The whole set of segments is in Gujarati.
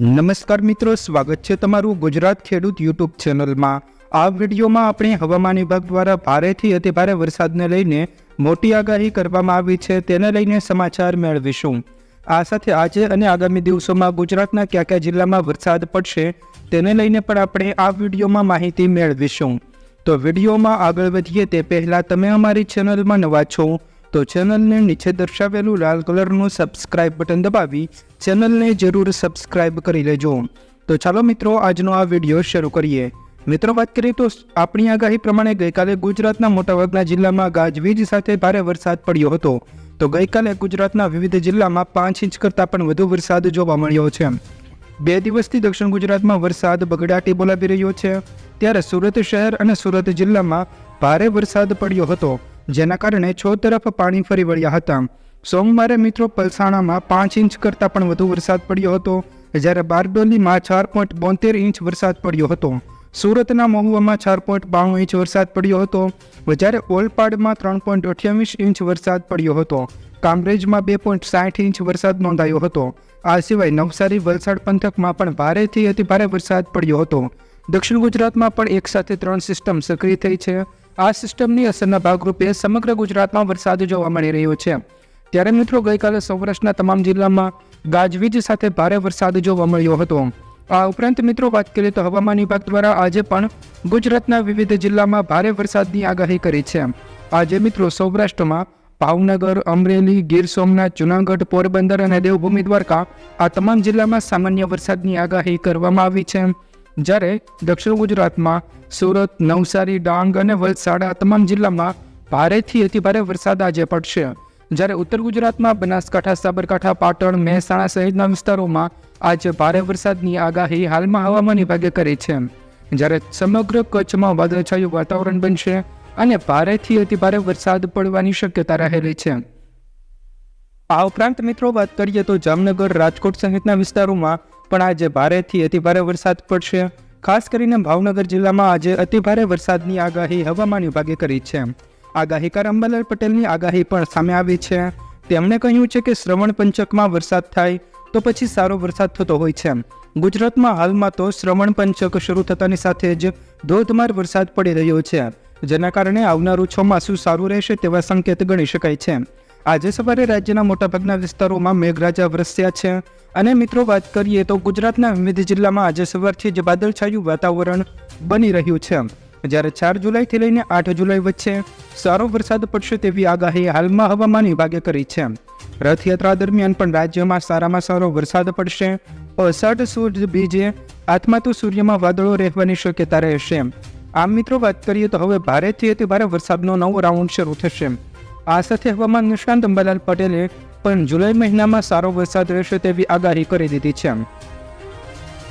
નમસ્કાર મિત્રો, સ્વાગત છે તમારું ગુજરાત ખેડૂત યુટ્યુબ ચેનલમાં. આ વિડીયોમાં આપણે હવામાન વિભાગ દ્વારા ભારેથી અતિભારે વરસાદને લઈને મોટી આગાહી કરવામાં આવી છે, તેને લઈને સમાચાર મેળવીશું. આ સાથે આજે અને આગામી દિવસોમાં ગુજરાતના કયા કયા જિલ્લામાં વરસાદ પડશે, તેને લઈને પણ આપણે આ વિડીયોમાં માહિતી મેળવીશું. તો વિડીયોમાં આગળ વધીએ તે પહેલાં તમે અમારી ચેનલમાં નવા છો તો ચેનલને નીચે દર્શાવેલું લાલ કલરનું સબસ્ક્રાઇબ બટન દબાવી ચેનલને જરૂર સબસ્ક્રાઇબ કરી લેજો. તો ચાલો મિત્રો, આજનો આ વીડિયો શરૂ કરીએ. મિત્રો, વાત કરીએ તો આપણી આગાહી પ્રમાણે ગઈકાલે ગુજરાતના મોટાભાગના જિલ્લામાં ગાજવીજ સાથે ભારે વરસાદ પડ્યો હતો. તો ગઈકાલે ગુજરાતના વિવિધ જિલ્લામાં પાંચ ઇંચ કરતાં પણ વધુ વરસાદ જોવા મળ્યો છે. બે દિવસથી દક્ષિણ ગુજરાતમાં વરસાદ બગડાટી બોલાવી રહ્યો છે. ત્યારે સુરત શહેર અને સુરત જિલ્લામાં ભારે વરસાદ પડ્યો હતો. જેના કારણે છો તરફ પાણી ફરી વળ્યા હતા. સોમવારે મિત્રો પલસાણામાં પાંચ ઇંચ કરતાં પણ વધુ વરસાદ પડ્યો હતો, જ્યારે બારડોલીમાં ચાર પોઈન્ટ બોતેર ઇંચ વરસાદ પડ્યો હતો. સુરતના મહુવામાં ચાર પોઈન્ટ બાણું ઇંચ વરસાદ પડ્યો હતો જ્યારે ઓલપાડમાં ત્રણ પોઈન્ટ અઠ્યાવીસ ઇંચ વરસાદ પડ્યો હતો. કામરેજમાં બે પોઈન્ટ સાઠ ઇંચ વરસાદ નોંધાયો હતો. આ સિવાય નવસારી વલસાડ પંથકમાં પણ ભારેથી અતિભારે વરસાદ પડ્યો હતો. દક્ષિણ ગુજરાતમાં પણ એક સાથે ત્રણ સિસ્ટમ સક્રિય થઈ છે. આ સિસ્ટમની અસરના ભાગરૂપે સમગ્ર ગુજરાતમાં વરસાદ જોવા મળી રહ્યો છે. ત્યારે મિત્રો ગઈકાલે સૌરાષ્ટ્રના તમામ જિલ્લામાં ગાજવીજ સાથે ભારે વરસાદ જોવા મળ્યો હતો. આ ઉપરાંત મિત્રો વાત કરીએ તો હવામાન વિભાગ દ્વારા આજે પણ ગુજરાતના વિવિધ જિલ્લામાં ભારે વરસાદની આગાહી કરી છે. આજે મિત્રો સૌરાષ્ટ્રમાં ભાવનગર, અમરેલી, ગીર સોમનાથ, જુનાગઢ, પોરબંદર અને દેવભૂમિ દ્વારકા આ તમામ જિલ્લામાં સામાન્ય વરસાદની આગાહી કરવામાં આવી છે. જ્યારે દક્ષિણ ગુજરાતમાં સુરત, નવસારી, ડાંગ અને વલસાડ આ તમામ જિલ્લામાં ભારેથી અતિભારે વરસાદ આજે પડશે. જ્યારે ઉત્તર ગુજરાતમાં બનાસકાંઠા, સાબરકાંઠા, પાટણ, મહેસાણા સહિતના વિસ્તારોમાં આજે ભારે વરસાદની આગાહી હાલમાં હવામાન વિભાગે કરી છે. જ્યારે સમગ્ર કચ્છમાં વાદળછાયું વાતાવરણ બનશે અને ભારેથી અતિભારે વરસાદ પડવાની શક્યતા રહેલી છે. આ ઉપરાંત મિત્રો વાત કરીએ તો જામનગર, રાજકોટ સહિતના વિસ્તારોમાં પણ આજે ભારેથી અતિભારે વરસાદ પડશે. ખાસ કરીને ભાવનગર જિલ્લામાં આજે અતિભારે વરસાદની આગાહી હવામાન વિભાગે કરી છે. આગાહીકાર અંબાલાલ પટેલની આગાહી પણ સામે આવી છે. તેમણે કહ્યું છે કે શ્રવણ પંચકમાં વરસાદ થાય તો પછી સારો વરસાદ થતો હોય છે. ગુજરાતમાં હાલમાં તો શ્રવણ પંચક શરૂ થતાની સાથે જ ધોધમાર વરસાદ પડી રહ્યો છે. જેના કારણે આવનારું ચોમાસું સારું રહેશે તેવા સંકેત ગણી શકાય છે. આજે સવારે રાજ્યના મોટાભાગના વિસ્તારોમાં મેઘરાજા વરસ્યા છે. અને મિત્રો, વાત કરીએ તો ગુજરાતના વિવિધ જિલ્લામાં આજે સવારથી જ વાદળછાયું વાતાવરણ બની રહ્યું છે. જ્યારે ચાર જુલાઈથી લઈને આઠ જુલાઈ વચ્ચે સારો વરસાદ પડશે તેવી આગાહી હાલમાં હવામાન વિભાગે કરી છે. રથયાત્રા દરમિયાન પણ રાજ્યમાં સારામાં સારો વરસાદ પડશે. અષાઢ સુદ બીજે આત્માતુ સૂર્યમાં વાદળો રહેવાની શક્યતા રહેશે. આમ મિત્રો, વાત કરીએ તો હવે ભારેથી અતિ ભારે વરસાદનો નવો રાઉન્ડ શરૂ થશે. આ સાથે હવામાન નિષ્ણાંત અંબાલાલ પટેલે પણ જુલાઈ મહિનામાં સારો વરસાદ રહેશે તેવી આગાહી કરી દીધી છે.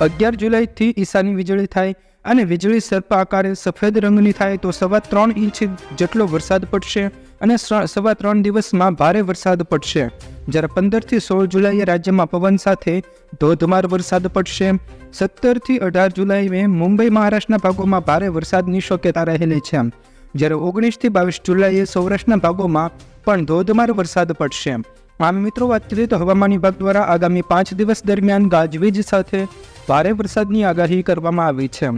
અગિયાર જુલાઈથી ઈશાની વીજળી થાય અને વીજળી સર્પ આકારે સફેદ રંગની થાય તો સવા ત્રણ ઇંચ જેટલો વરસાદ પડશે અને સવા ત્રણ દિવસમાં ભારે વરસાદ પડશે. જ્યારે પંદરથી સોળ જુલાઈએ રાજ્યમાં પવન સાથે ધોધમાર વરસાદ પડશે. સત્તરથી અઢાર જુલાઈએ મુંબઈ, મહારાષ્ટ્રના ભાગોમાં ભારે વરસાદની શક્યતા રહેલી છે. જ્યારે ઓગણીસથી બાવીસ જુલાઈએ સૌરાષ્ટ્રના ભાગોમાં પણ ધોધમાર વરસાદ પડશે. આમ મિત્રો, વાત કરીએ તો હવામાન વિભાગ દ્વારા આગામી પાંચ દિવસ દરમિયાન ગાજવીજ સાથે ભારે વરસાદની આગાહી કરવામાં આવી છે.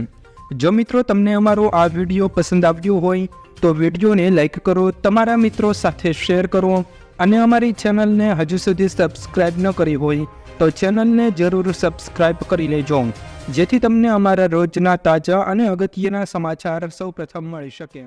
જો મિત્રો, તમને અમારો આ વીડિયો પસંદ આવ્યો હોય, તો વિડીયોને લાઇક કરો, તમારા મિત્રો સાથે શેર કરો અને અમારી ચેનલને હજુ સુધી સબસ્ક્રાઇબ ન કરી હોય, તો ચેનલને જરૂર સબસ્ક્રાઇબ કરી લેજો. જેથી તમને અમારા રોજના તાજા અને અગત્યના સમાચાર સૌપ્રથમ મળી શકે.